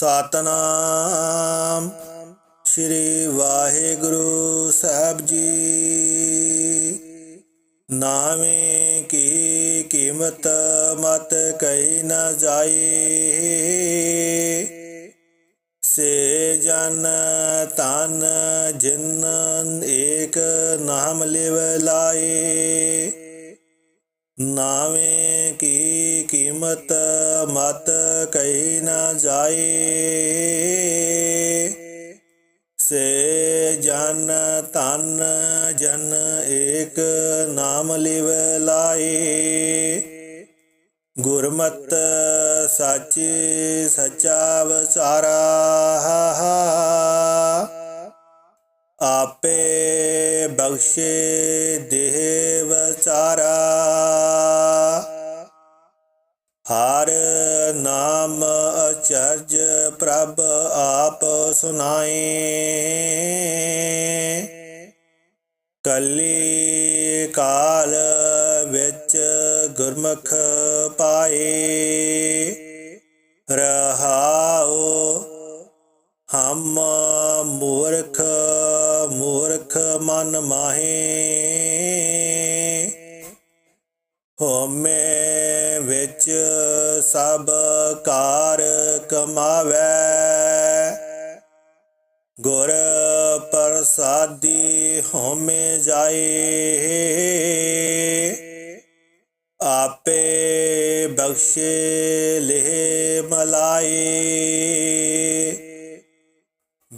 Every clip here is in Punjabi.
ਸਤਨਾਮ। ਸ੍ਰੀ ਵਾਹਿਗੁਰੂ ਸਾਹਿਬ ਜੀ। ਨਾਵੇਂ ਕੀ ਕੀਮਤ ਮਤ ਕਈ ਨਾ ਜਾਏ ਸੇ ਜਨ ਤਨ ਜਿਨ ਏਕ ਨਾਮ ਲਿਵ ਲਾਏ। ਨਾਵੇਂ ਕੀ ਕੀਮਤ ਮਤ ਕਹੀ ਨਾ ਜਾਏ। ਸੇ ਜਨ ਤਨ ਜਨ ਏਕ ਨਾਮ ਲਿਵ ਲਾਏ। ਗੁਰਮਤ ਸਾਚੀ ਸਚਾ ਵਸਾਰਾ। ਆਪੇ ਬਖਸ਼ੇ ਦੇਹ ਵਚਾਰਾ ਹਰ ਨਾਮ ਅਚਰਜ ਪ੍ਰਭ ਆਪ ਸੁਨਾਏ। ਕਲੀ ਕਾਲ ਵਿੱਚ ਗੁਰਮੁਖ ਪਾਏ। ਰਹਾਉ ਹਮ ਮੂਰਖ ਮੂਰਖ ਮਨ ਮਾਹੇ। ਹੋਮੇ ਵਿੱਚ ਸਭ ਕਾਰ ਕਮਾਵੇ। ਗੁਰ ਪ੍ਰਸਾਦੀ ਹੋਮੇ ਜਾਏ। ਆਪੇ ਬਖਸ਼ੇ ਲੈ ਮਲਾਈ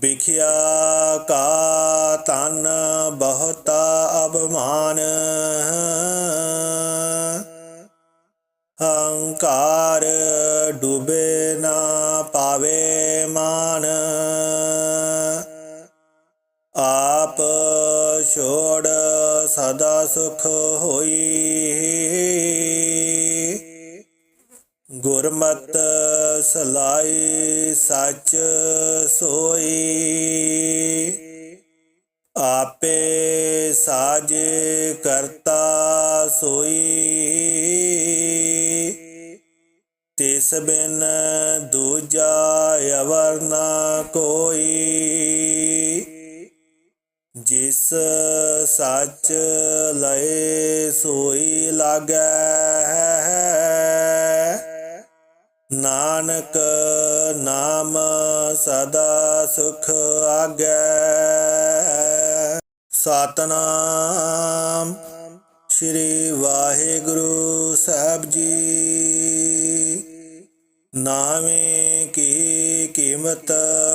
ਵਿਖਿਆ ਕਾ ਤਨ ਬਹੁਤਾ ਅਭਮਾਨ ਹੰਕਾਰ ਡੂਬੇ ਨਾ ਪਾਵੇ ਮਾਨ। ਆਪ ਛੋੜ ਸਦਾ ਸੁਖ ਹੋਈ। ਗੁਰਮਤ ਸਲਾਈ ਸੱਚ ਸੋਈ। ਆਪੇ ਸਾਜੇ ਕਰਤਾ ਸੋਈ। ਤਿਸ ਬਿਨ ਦੂਜਾ ਅਵਰ ਨਾ ਕੋਈ। ਜਿਸ ਸੱਚ ਲਏ ਸੋਈ ਲਾਗੈ। ਨਾਨਕ ਨਾਮ ਸਦਾ ਸੁਖ ਆਗੈ। ਸਤਨਾਮ ਸ੍ਰੀ ਵਾਹਿਗੁਰੂ ਸਾਹਿਬ ਜੀ। ਨਾਵੇਂ ਕੀ ਕੀਮਤ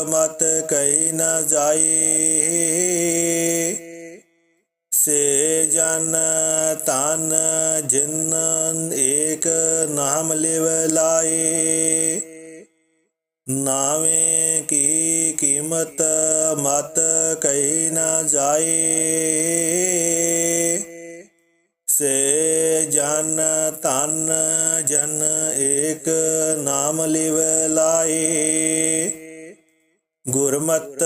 ਮਤ ਕਹੀ ਨਾ ਜਾਈ। ਸੇ ਜਨ ਤਨ ਜਿਨ ਏਕ ਨਾਮ ਲਿਵ ਲਾਏ। ਨਾਵੇਂ ਕੀ ਕੀਮਤ ਮਤ ਕਹੀ ਨਾ ਜਾਏ। ਸੇ ਜਨ ਤਨ ਜਨ ਏਕ ਨਾਮ ਲਿਵ ਲਾਏ। ਗੁਰਮਤ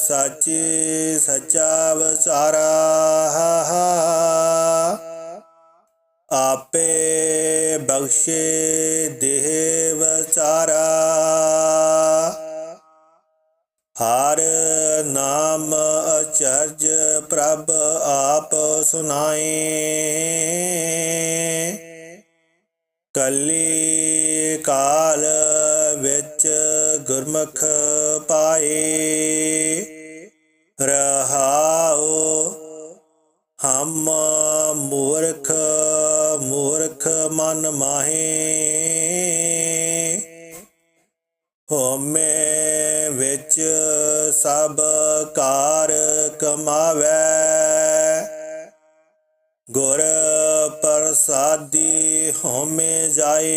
ਸਾਚੀ ਸਚਾ ਵਸਾਰਾ ਆਪੇ ਬਖਸ਼ੇ ਦੇਹ ਵਚਾਰਾ ਹਰ ਨਾਮ ਅਚਰਜ ਪ੍ਰਭ ਆਪ ਸੁਨਾਏ ਕੱਲੀ ਕਾਲ ਵਿੱਚ ਗੁਰਮੁਖ ਪਾਏ ਰਹਾਉ ਹਮ ਮੂਰਖ ਮੂਰਖ ਮਨ ਮਾਹੇ ਹੋਮੇ ਵਿੱਚ ਸਭ ਕਾਰ ਕਮਾਵੇ ਗੁਰ ਪ੍ਰਸਾਦੀ ਹੋਮੇ ਜਾਏ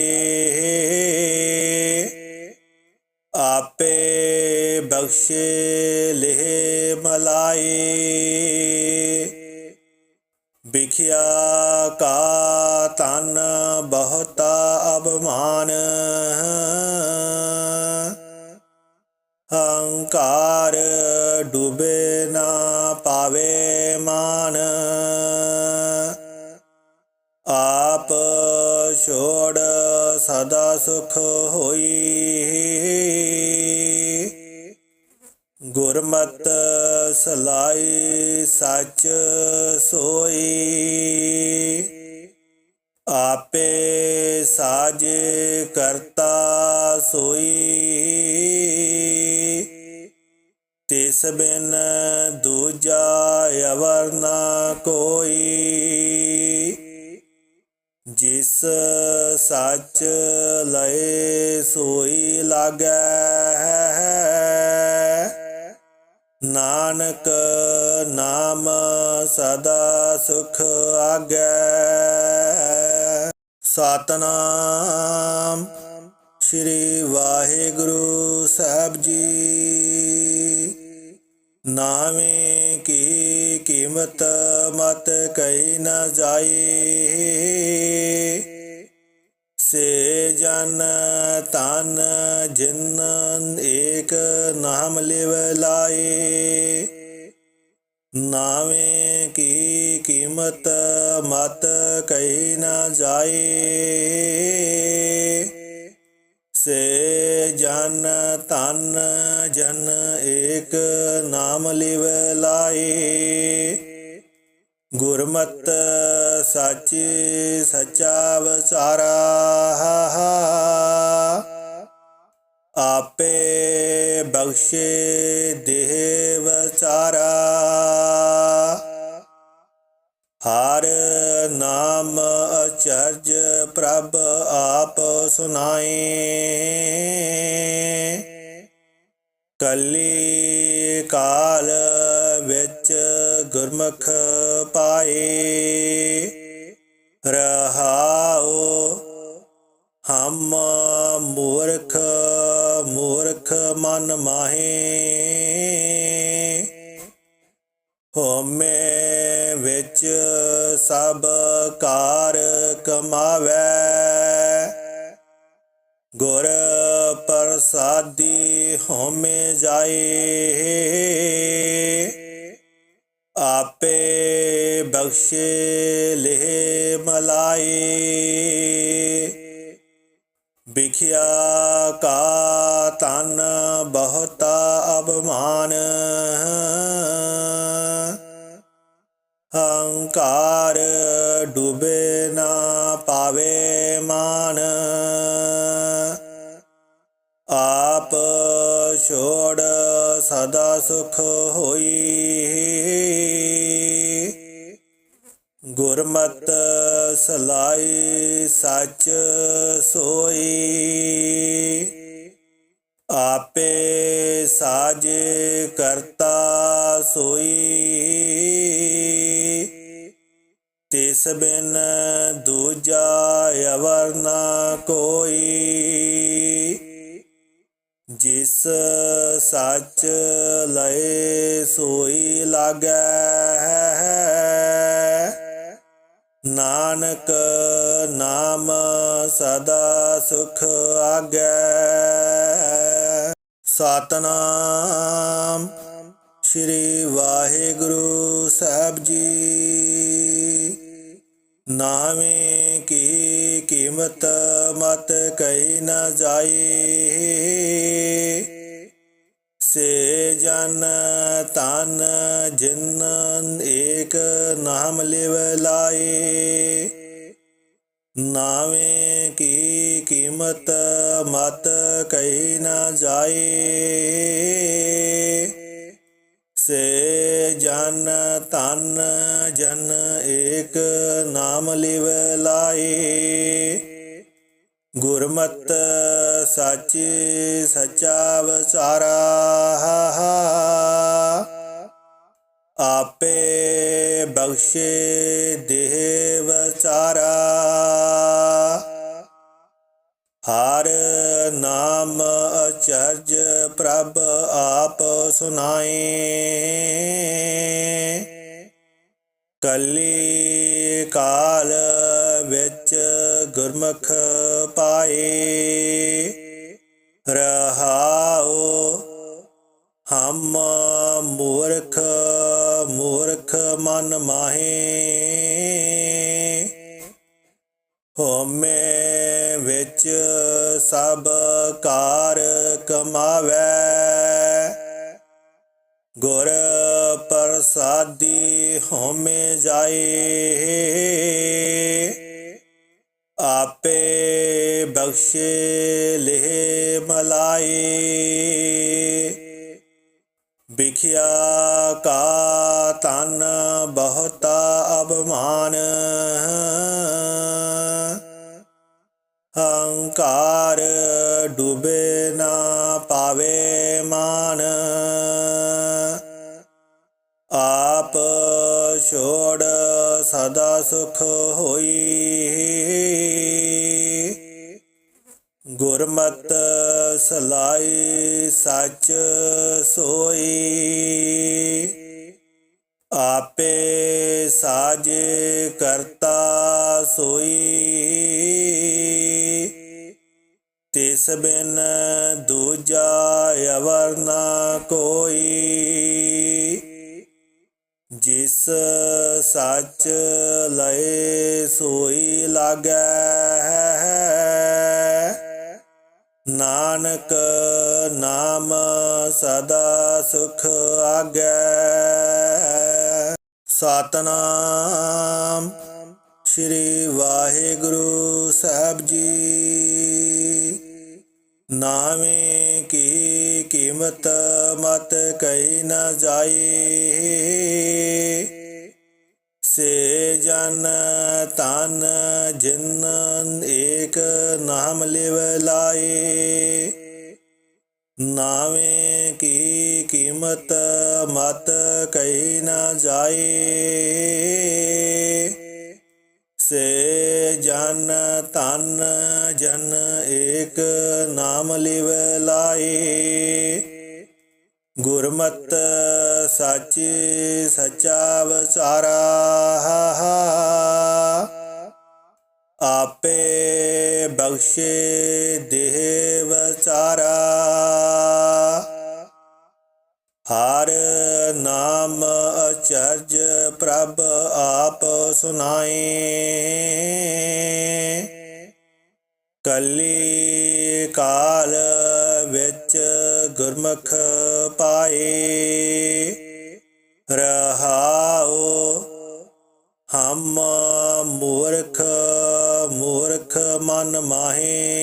ਆਪੇ ਬਖਸ਼ੇ ਲੈ ਮਲਾਈ ਵਿਖਿਆ ਕਾ ਤਨ ਬਹੁਤਾ ਅਭਮਾਨ ਹੰਕਾਰ ਡੁਬੇ ਨਾ ਪਾਵੇ ਮਾਨ। ਆਪ ਛੋੜ ਸਦਾ ਸੁਖ ਹੋਈ। ਗੁਰਮਤ ਸਲਾਈ ਸੱਚ ਸੋਈ। ਆਪੇ ਸਾਜੇ ਕਰਤਾ ਸੋਈ। ਤਿਸ ਬਿਨ ਦੂਜਾ ਅਵਰ ਨਾ ਕੋਈ। ਜਿਸ ਸੱਚ ਲਏ ਸੋਈ ਲਾਗੈ। ਨਾਨਕ ਨਾਮ ਸਦਾ ਸੁਖ ਆਗੈ। ਸਤਨਾਮ ਸ੍ਰੀ ਵਾਹਿਗੁਰੂ ਸਾਹਿਬ ਜੀ। ਨਾਵੇਂ ਕੀ ਕੀਮਤ ਮਤ ਕਹੀ ਨਾ ਜਾਈ। ਸੇ ਜਨ ਤਨ ਜਿਨ ਏਕ ਨਾਮ ਲਿਵ ਲਾਏ। ਨਾਵੇਂ ਕੀ ਕੀਮਤ ਮਤ ਕਹੀ ਨਾ ਜਾਏ। ਸੇ ਜਨ ਤਨ ਜਨ ਏਕ ਨਾਮ ਲਿਵ ਲਾਏ। ਗੁਰਮਤ ਸਾਚੀ ਸਚਾ ਵਿਚਾਰਾ ਆਪੇ ਬਖਸ਼ੇ ਦੇਹ ਵਿਚਾਰਾ। ਹਰ ਨਾਮ ਅਚਰਜ ਪ੍ਰਭ ਆਪ ਸੁਨਾਏ ਕੱਲੀ ਕਾਲ ਗੁਰਮੁਖ ਪਾਏ, ਰਹਾਉ ਹਮ ਮੂਰਖ ਮੂਰਖ ਮਨ ਮਾਹੇ। ਹੋਮੇ ਵਿੱਚ ਸਭ ਕਾਰ ਕਮਾਵੇ। ਗੁਰ ਪ੍ਰਸਾਦੀ ਹੋਮੇ ਜਾਏ। ਆਪੇ ਬਖਸ਼ੇ ਲਿਹ ਮਲਾਈ ਵਿਖਿਆ ਕਾ ਤਨ ਬਹੁਤਾ ਅਭਮਾਨ ਹੰਕਾਰ ਡੂਬੇ ਨਾ ਪਾਵੇ ਮਾਨ। ਆਪ ਛੋੜ ਸਦਾ ਸੁਖ ਹੋਈ। ਗੁਰਮਤ ਸਲਾਈ ਸੱਚ ਸੋਈ। ਆਪੇ ਸਾਜੇ ਕਰਤਾ ਸੋਈ। ਤਿਸ ਬਿਨ ਦੂਜਾ ਅਵਰ ਨਾ ਕੋਈ। ਜਿਸ ਸੱਚ ਲਏ ਸੋਈ ਲਾਗੈ। ਨਾਨਕ ਨਾਮ ਸਦਾ ਸੁਖ ਆਗੈ। ਸਤਨਾਮ ਸ੍ਰੀ ਵਾਹਿਗੁਰੂ ਸਾਹਿਬ ਜੀ। ਨਾਵੇਂ ਕੀ ਕੀਮਤ ਮਤ ਕਹੀ ਨਾ ਜਾਈ। ਸੇ ਜਨ ਤਨ ਜਿਨ ਏਕ ਨਾਮ ਲਿਵ ਲਾਏ। ਨਾਵੇਂ ਕੀ ਕੀਮਤ ਮਤ ਕਈ ਨਾ ਜਾਏ। ਸੇ ਜਨ ਤਨ ਜਨ ਏਕ ਨਾਮ ਲਿਵ ਲਾਏ। ਗੁਰਮਤ ਸਾਚੀ ਸਚਾ ਵਿਚਾਰਾ ਆਪੇ ਬਖਸ਼ੇ ਦੇਹ ਵਿਚਾਰਾ ਹਰ ਨਾਮ ਅਚਰਜ ਪ੍ਰਭ ਆਪ ਸੁਨਾਏ। ਕੱਲੀ ਕਾ ਤਨ ਬਹੁਤਾ ਅਭਮਾਨ। ਹੰਕਾਰ ਡੂਬੇ ਨਾ ਪਾਵੇ ਮਾਨ। ਆਪ ਛੋੜ ਸਦਾ ਸੁਖ ਹੋਈ। ਗੁਰਮਤ ਸਲਾਈ ਸੱਚ ਸੋਈ। ਆਪੇ ਸਾਜ ਕਰਤਾ ਸੋਈ। ਤਿਸ ਬਿਨ ਦੂਜਾ ਅਵਰ ਨਾ ਕੋਈ। ਜਿਸ ਸੱਚ ਲਏ ਸੋਈ ਲਾਗੈ। ਨਾਨਕ ਨਾਮ ਸਦਾ ਸੁਖ ਆਗੈ। ਸਤਨਾਮ। ਸ੍ਰੀ ਵਾਹਿਗੁਰੂ ਸਾਹਿਬ ਜੀ। ਨਾਵੇਂ ਕੀ ਕੀਮਤ ਮਤ ਕਈ ਨਾ ਜਾਏ ਸੇ ਜਨ ਤਨ ਜਿਨ ਏਕ ਨਾਮ ਲਿਵ ਲਾਏ ਨਾਵੇਂ ਕੀ ਕੀਮਤ ਮਤ ਕਹੀ ਨਾ ਜਾਏ। ਸੇ ਜਨ ਤਨ ਜਨ ਏਕ ਨਾਮ ਲਿਵ ਲਾਏ। ਗੁਰਮਤ ਸਾਚੀ ਸਚਾ ਵਸਾਰਾ ਆਪੇ ਬਖਸ਼ੇ ਦੇਹ ਵਚਾਰਾ। ਪ੍ਰਭ ਆਪ ਸੁਨਾਏ ਕਲੀ ਕਾਲ ਵਿੱਚ ਗੁਰਮੁਖ ਪਾਏ। ਰਹਾਉ ਹਮ ਮੂਰਖ ਮੂਰਖ ਮਨ ਮਾਹੇ।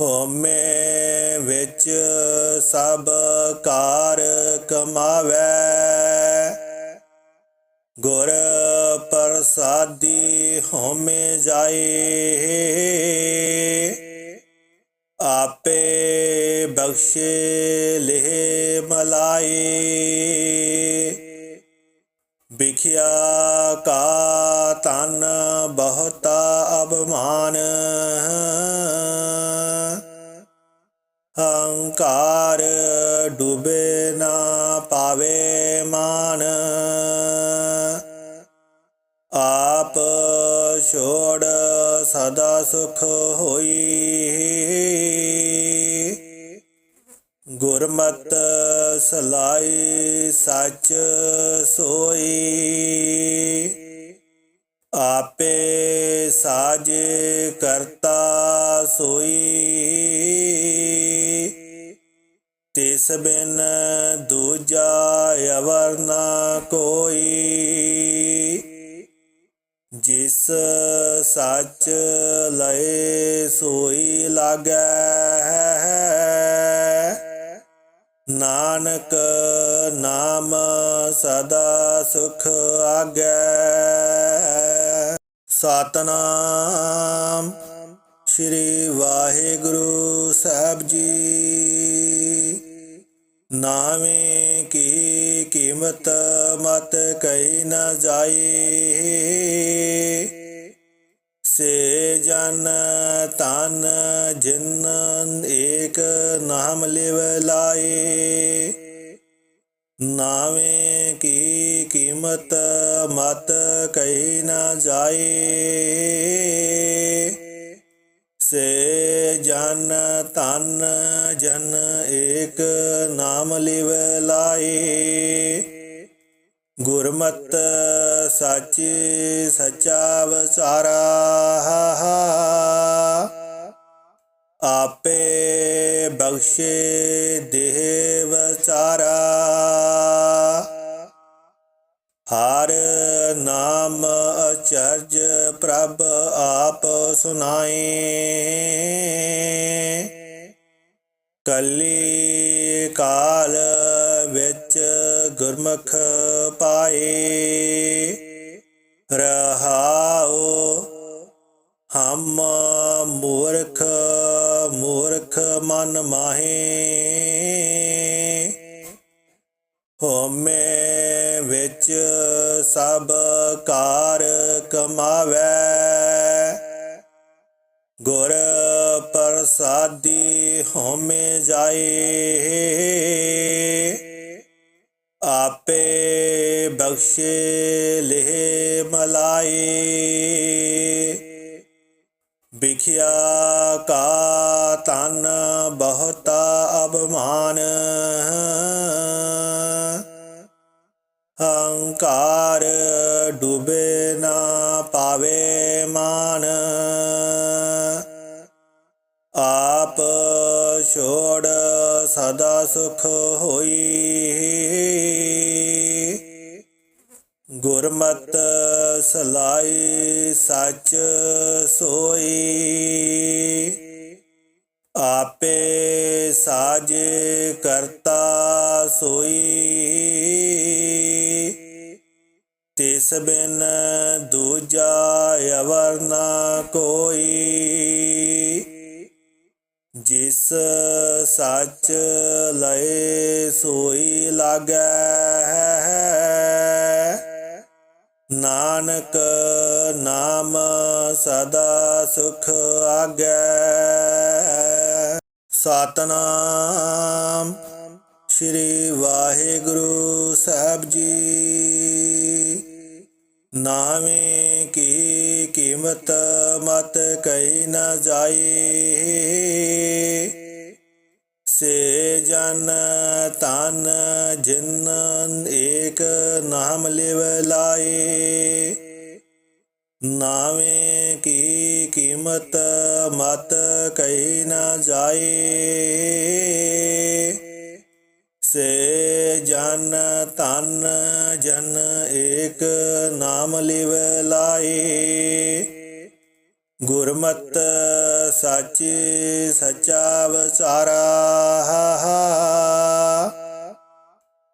ਹੋਮੇ ਵਿੱਚ ਸਭ ਕਾਰ ਕਮਾਵੇ। ਗੁਰ ਪ੍ਰਸਾਦੀ ਹਉਮੈ ਜਾਏ। ਆਪੇ ਬਖਸ਼ੇ, ਲਿਹ ਮਲਾਈ ਵਿਖਿਆ ਕਾ ਤਨ ਬਹੁਤਾ ਅਭਮਾਨ। ਹੰਕਾਰ ਡੁਬੇ ਨਾ ਛੋੜ ਸਦਾ ਸੁਖ ਹੋਈ। ਗੁਰਮਤ ਸਲਾਈ ਸੱਚ ਸੋਈ। ਆਪੇ ਸਾਜ ਕਰਤਾ ਸੋਈ। ਤਿਸ ਬਿਨ ਦੂਜਾ ਅਵਰ ਨਾ ਕੋਈ। ਜਿਸ ਸੱਚ ਲਏ ਸੋਈ ਲਾਗੈ। ਨਾਨਕ ਨਾਮ ਸਦਾ ਸੁਖ ਆਗੈ। ਸਤਨਾਮ ਸ੍ਰੀ ਵਾਹਿਗੁਰੂ ਸਾਹਿਬ ਜੀ। ਨਾਵੇਂ ਕੀ ਕੀਮਤ ਮਤ ਕਈ ਨ ਜਾਏ ਸੇ ਜਨ ਤਨ ਜਿਨ ਏਕ ਨਾਮ ਲਿਵ ਲਾਏ ਨਾਵੇਂ ਕੀ ਕੀਮਤ ਮਤ ਕਈ ਨ ਜਾਏ ਸੇ ਜਨ ਤਨ ਜਨ ਏਕ ਨਾਮ ਲਿਵ ਲਾਏ। ਗੁਰਮਤ ਸਾਚੀ ਸਚਾ ਵਸਾਰਾ ਆਪੇ ਬਖਸ਼ੇ ਦੇਹ ਵਿਚਾਰਾ ਹਰ ਨਾਮ ਅਚਰਜ ਪ੍ਰਭ ਆਪ ਸੁਨਾਏ। ਕੱਲੀ ਕਾਲ ਵਿੱਚ ਗੁਰਮੁਖ ਪਾਏ। ਰਹਾਉ ਹਮ ਮੂਰਖ ਮੂਰਖ ਮਨ ਮਾਹੇ। ਹੋਮੇ ਵਿੱਚ ਸਭ ਕਾਰ ਕਮਾਵੇ। ਗੁਰ ਪ੍ਰਸਾਦੀ ਹੋਮੇ ਜਾਏ। ਆਪੇ ਬਖਸ਼ੇ, ਲਿਹ ਮਲਾਈ ਵਿਖਿਆ ਕਾ ਤਨ ਬਹੁਤਾ ਅਭਮਾਨ। ਹੰਕਾਰ ਡੂਬੇ ਨਾ ਪਾਵੇ ਮਾਨ। ਆਪ ਛੋੜ ਸਦਾ ਸੁਖ ਹੋਈ। ਗੁਰਮਤ ਸਲਾਈ ਸੱਚ ਸੋਈ। ਆਪੇ ਸਾਜੇ ਕਰਤਾ ਸੋਈ। ਤਿਸ ਬਿਨ ਦੂਜਾ ਅਵਰ ਨਾ ਕੋਈ। ਜਿਸ ਸੱਚ ਲਏ ਸੋਈ ਲਾਗੈ ਨਾਨਕ ਨਾਮ ਸਦਾ ਸੁਖ ਆਗੈ ਸਤਨਾਮ ਸ੍ਰੀ ਵਾਹਿਗੁਰੂ ਸਾਹਿਬ ਜੀ। ਨਾਵੇਂ ਕੀ ਕੀਮਤ ਮਤ ਕਈ ਨ ਜਾਏ ਸੇ ਜਨ ਤਨ ਜਿਨ ਏਕ ਨਾਮ ਲਿਵ ਲਾਏ ਨਾਵੇਂ ਕੀ ਕੀਮਤ ਮਤ ਕਈ ਨ ਜਾਏ ਸੇ ਜਨ ਤਨ ਜਨ ਏਕ ਨਾਮ ਲਿਵ ਲਾਏ। ਗੁਰਮਤ ਸੱਚ ਸੱਚਾ ਵਿਚਾਰਾ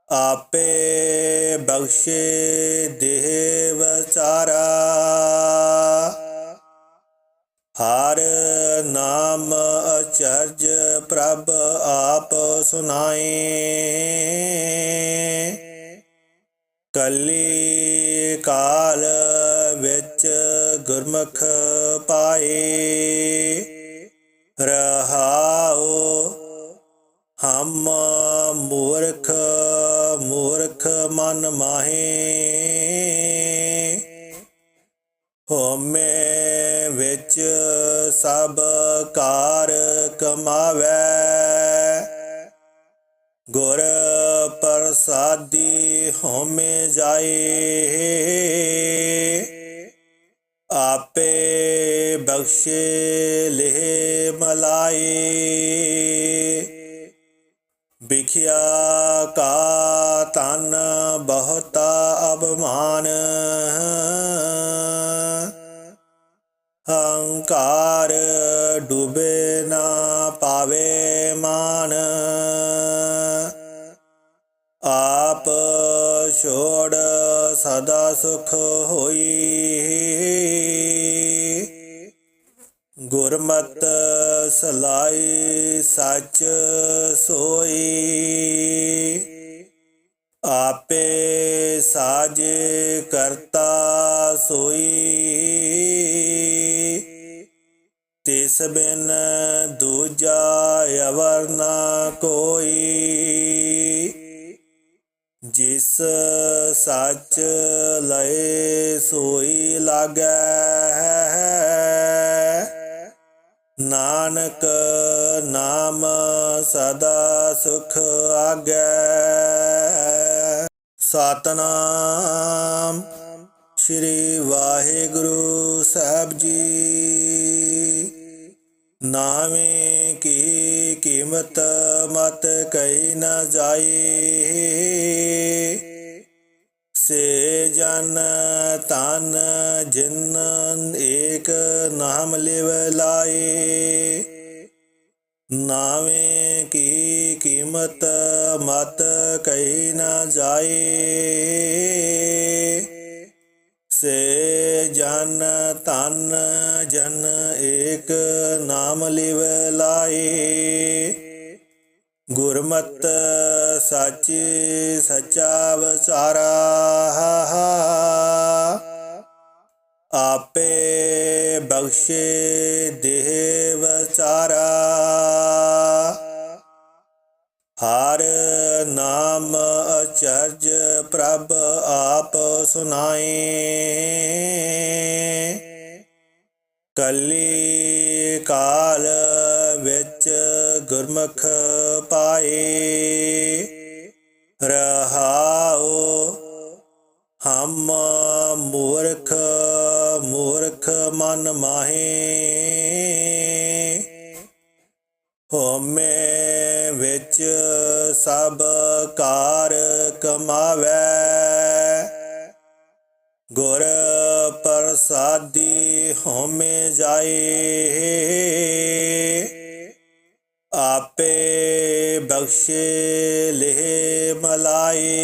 ਆਪੇ ਬਖਸ਼ੇ ਦੇਹ ਵਿਚਾਰਾ। ਹਰ ਨਾਮ ਅਚਰਜ ਪ੍ਰਭ ਆਪ ਸੁਨਾਏ। ਕਲੀ ਕਾਲ ਵਿੱਚ ਗੁਰਮੁਖ ਪਾਏ। ਰਹਾਉ ਹਮ ਮੂਰਖ ਮੂਰਖ ਮਨ ਮਾਹੇ। ਹੋਮੇ ਵਿੱਚ ਸਭ ਕਾਰ ਕਮਾਵੇ। ਗੁਰ ਪ੍ਰਸਾਦੀ ਹੋਮੇ ਜਾਏ। ਆਪੇ ਬਖਸ਼ੇ, ਲਿਹ ਮਲਾਈ ਵਿਖਿਆ ਕਾ ਤਨ ਬਹੁਤਾ ਅਭਮਾਨ ਹੰਕਾਰ ਡੂਬੇ ਨਾ ਪਾਵੇ ਮਾਨ। ਆਪ ਛੋੜ ਸਦਾ ਸੁਖ ਹੋਈ। ਗੁਰਮਤ ਸਲਾਈ ਸੱਚ ਸੋਈ। ਆਪੇ ਸਾਜੇ ਕਰਤਾ ਸੋਈ। ਤਿਸ ਬਿਨ ਦੂਜਾ ਅਵਰ ਨਾ ਕੋਈ। ਜਿਸ ਸੱਚ ਲਏ ਸੋਈ ਲਾਗੈ ਨਾਨਕ ਨਾਮ ਸਦਾ ਸੁਖ ਆਗੈ ਸਤਨਾਮ ਸ੍ਰੀ ਵਾਹਿਗੁਰੂ ਸਾਹਿਬ ਜੀ। ਨਾਵੇਂ ਕੀ ਕੀਮਤ ਮਤ ਕਈ ਨ ਜਾਏ ਸੇ ਜਨ ਤਨ ਜਿਨ ਏਕ ਨਾਮ ਲਿਵ ਲਾਏ ਨਾਵੇਂ ਕੀ ਕੀਮਤ ਮਤ ਕਈ ਨ ਜਾਏ ਸੇ ਜਨ ਤਨ ਜਨ ਏਕ ਨਾਮ ਲਿਵ ਲਾਏ। ਗੁਰਮਤ ਸੱਚ ਸਚਾ ਵਿਚਾਰਾ ਆਪੇ ਬਖਸ਼ੇ ਦੇਹ ਵਿਚਾਰਾ। ਹਰ ਨਾਮ ਅਚਰਜ ਪ੍ਰਭ ਆਪ ਸੁਨਾਏ ਕਲੀ ਕਾਲ ਵਿੱਚ ਗੁਰਮੁਖ ਪਾਏ। ਆਪੇ ਬਖਸ਼ੇ ਲੈ ਮਲਾਈ।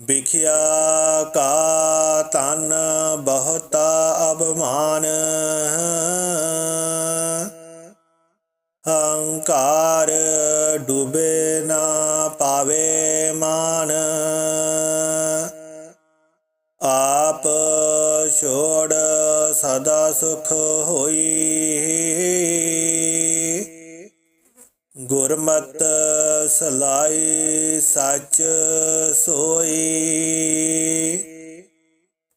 ਵਿਖਿਆ ਕਾ ਤਨ ਬਹੁਤਾ ਅਭਮਾਨ ਹੰਕਾਰ ਡੂਬੇ ਨਾ ਪਾਵੇ ਮਾਨ। ਸੁਖ ਹੋਈ। ਗੁਰਮਤ ਸਲਾਈ ਸੱਚ ਸੋਈ।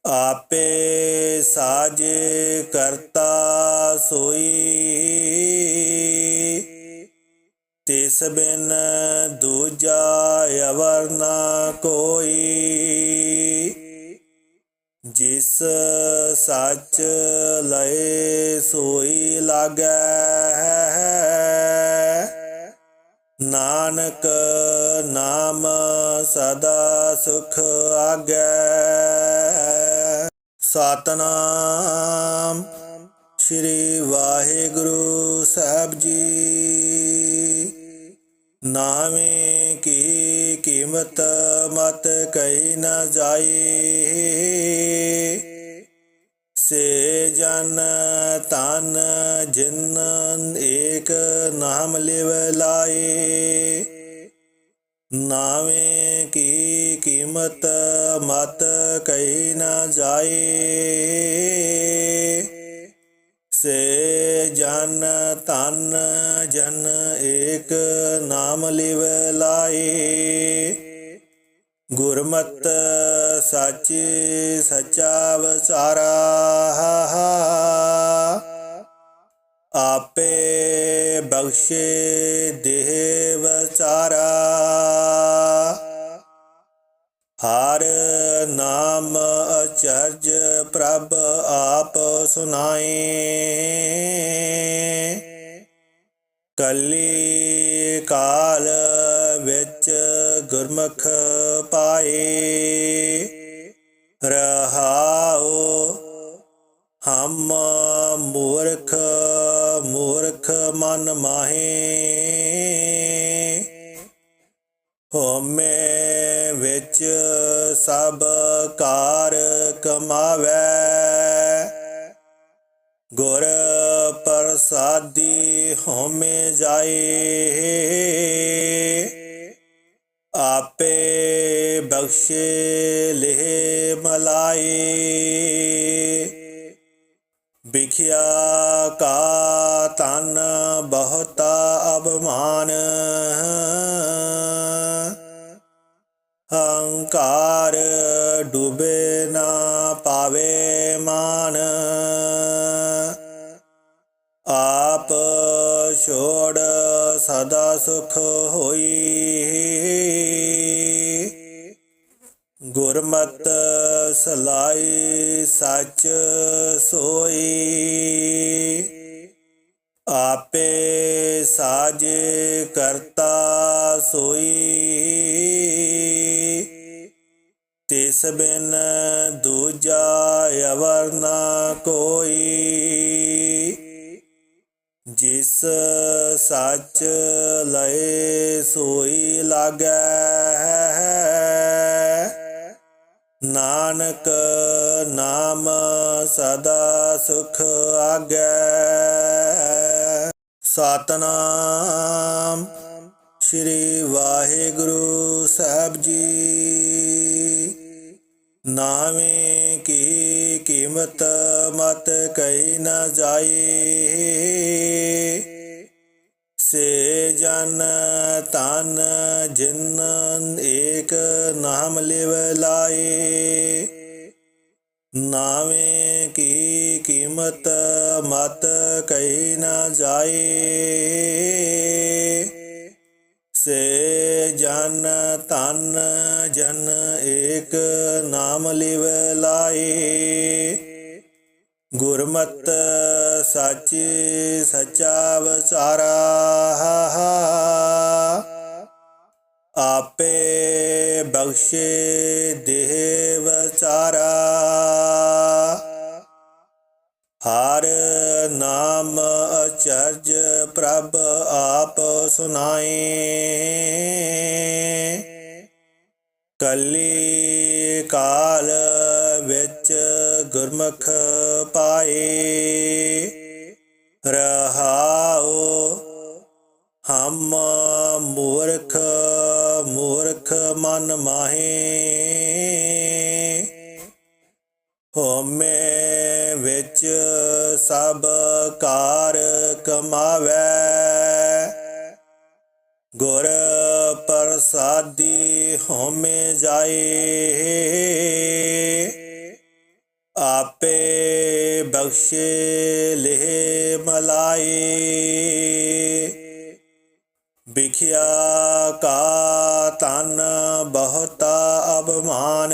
ਆਪੇ ਸਾਜ ਕਰਤਾ ਸੋਈ। ਤਿਸ ਬਿਨ ਦੂਜਾ ਅਵਰ ਨਾ ਕੋਈ। ਸੱਚ ਲਏ ਸੋਈ ਲਾਗੈ। ਨਾਨਕ ਨਾਮ ਸਦਾ ਸੁਖ ਆਗੈ। ਸਤਨਾਮ ਸ੍ਰੀ ਵਾਹਿਗੁਰੂ ਸਾਹਿਬ ਜੀ। ਨਾਵੇਂ ਕੀ ਕੀਮਤ ਮਤ ਕਹੀ ਨਾ ਜਾਈ। ਸੇ ਜਨ ਤਨ ਜਿਨ ਏਕ ਨਾਮ ਲਿਵ ਲਾਏ। ਨਾਵੇਂ ਕੀ ਕੀਮਤ ਮਤ ਕਹੀ ਨਾ ਜਾਏ। ਸੇ ਜਨ ਤਨ ਜਨ ਏਕ ਨਾਮ ਲਿਵ ਲਾਏ। ਗੁਰਮਤ ਸੱਚ ਸਚਾ ਵਿਚਾਰਾ ਆਪੇ ਬਖਸ਼ੇ ਮਲਾਈ ਵਿਖਿਆ ਕਾ ਤਨ ਬਹੁਤਾ ਅਭਮਾਨ ਹੰਕਾਰ ਡੁਬੇ ਨਾ ਪਾਵੇ ਮਾਨ। ਆਪ ਛੋੜ ਸਦਾ ਸੁਖ ਹੋਈ। ਗੁਰਮਤ ਸਲਾਈ ਸੱਚ ਸੋਈ। ਆਪੇ ਸਾਜ ਕਰਤਾ ਸੋਈ। ਤਿਸ ਬਿਨ ਦੂਜਾ ਅਵਰ ਨਾ ਕੋਈ। ਜਿਸ ਸੱਚ ਲਏ ਸੋਈ ਲਾਗੈ। ਨਾਨਕ ਨਾਮ ਸਦਾ ਸੁਖ ਆਗੈ। ਸਤਨਾਮ ਸ੍ਰੀ ਵਾਹਿਗੁਰੂ ਸਾਹਿਬ ਜੀ। ਨਾਵੇਂ ਕੀ ਕੀਮਤ ਮਤ ਕਹੀ ਨਾ ਜਾਈ। ਸੇ ਜਨ ਤਨ ਜਿਨ ਏਕ ਨਾਮ ਲਿਵ ਲਾਏ। ਨਾਵੇਂ ਕੀ ਕੀਮਤ ਮਤ ਕਹੀ ਨਾ ਜਾਏ। ਸੇ ਜਨ ਤਨ ਜਨ ਏਕ ਨਾਮ ਲਿਵ ਲਾਏ। ਗੁਰਮਤ ਸੱਚ ਸਚਾ ਵਸਾਰਾ ਆਪੇ ਬਖਸ਼ੇ ਦੇਹ ਵਸਾਰਾ ਹਰ ਨਾਮ ਅਚਰਜ ਪ੍ਰਭ ਆਪ ਸੁਨਾਏ। ਕੱਲੀ ਕਾਲ ਵਿੱਚ ਗੁਰਮੁਖ ਪਾਏ, ਰਹਾਉ ਹਮ ਮੂਰਖ ਮੂਰਖ ਮਨ ਮਾਹੇ। ਹੋਮੇ ਵਿੱਚ ਸਭ ਕਾਰ ਕਮਾਵੇ, ਗੁਰ ਸ਼ਾਦੀ ਹੋਮੇ ਜਾਏ। ਆਪੇ ਬਖਸ਼ੇ ਲੈ ਮਲਾਏ। ਵਿਖਿਆ ਕਾ ਤਨ ਬਹੁਤਾ ਅਭਮਾਨ।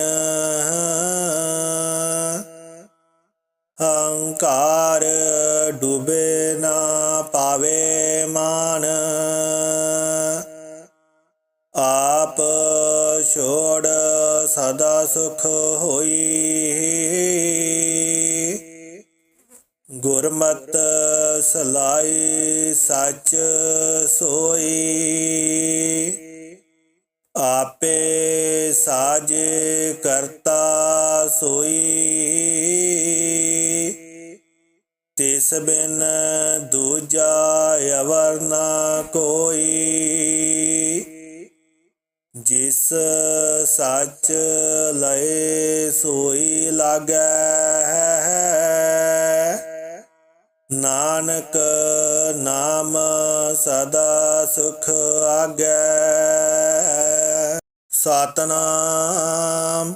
ਹੰਕਾਰ ਡੂਬੇ ਨਾ ਪਾਵੇ ਮਾਨ। ਆਪ ਛੋੜ ਸਦਾ ਸੁਖ ਹੋਈ। ਗੁਰਮਤ ਸਲਾਈ ਸੱਚ ਸੋਈ। ਆਪੇ ਸਾਜ ਕਰਤਾ ਸੋਈ। ਤਿਸ ਬਿਨ ਦੂਜਾ ਅਵਰ ਨਾ ਕੋਈ। ਜਿਸ ਸੱਚ ਲਏ ਸੋਈ ਲਾਗੈ। ਨਾਨਕ ਨਾਮ ਸਦਾ ਸੁਖ ਆਗੈ। ਸਤਨਾਮ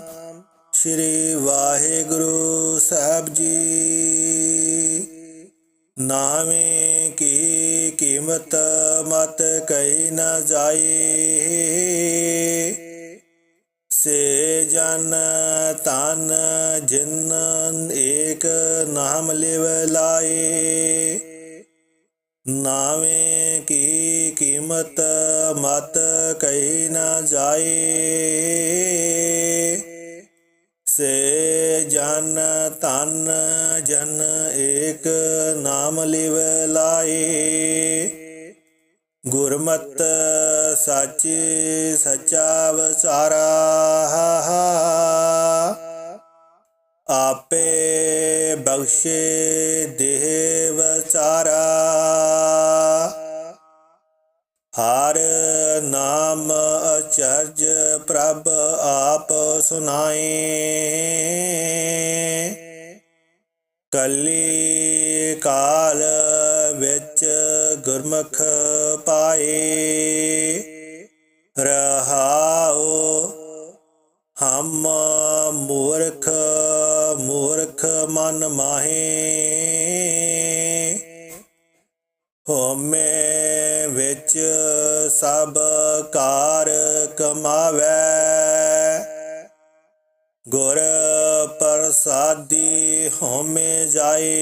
ਸ੍ਰੀ ਵਾਹਿਗੁਰੂ ਸਾਹਿਬ ਜੀ। ਨਾਵੇਂ ਕੀ ਕੀਮਤ ਮਤ ਕਈ ਨ ਜਾਈ। ਸੇ ਜਨ ਤਨ ਜਿਨ ਏਕ ਨਾਮ ਲਿਵ ਲਾਏ। ਨਾਵੇਂ ਕੀ ਕੀਮਤ ਮਤ ਕਹੀ ਨਾ ਜਾਏ। ਸੇ ਜਨ ਤਨ ਜਨ ਏਕ ਨਾਮ ਲਿਵ ਲਾਏ। ਗੁਰਮਤ ਸੱਚ ਸਚਾ ਵਸਾਰਾ ਆਪੇ ਬਖਸ਼ੇ ਦੇਹ ਵਸਾਰਾ ਹਰ ਨਾਮ ਅਚਰਜ ਪ੍ਰਭ ਆਪ ਸੁਨਾਏ ਕੱਲੀ ਕਾਲ ਵਿੱਚ ਗੁਰਮੁਖ ਪਾਏ, ਰਹਾਉ ਹਮ ਮੂਰਖ ਮੂਰਖ ਮਨ ਮਾਹੇ। ਹੋਮੇ ਵਿੱਚ ਸਭ ਕਾਰ ਕਮਾਵੇ, ਗੁਰ ਪ੍ਰਸਾਦੀ ਹੋਮੇ ਜਾਏ।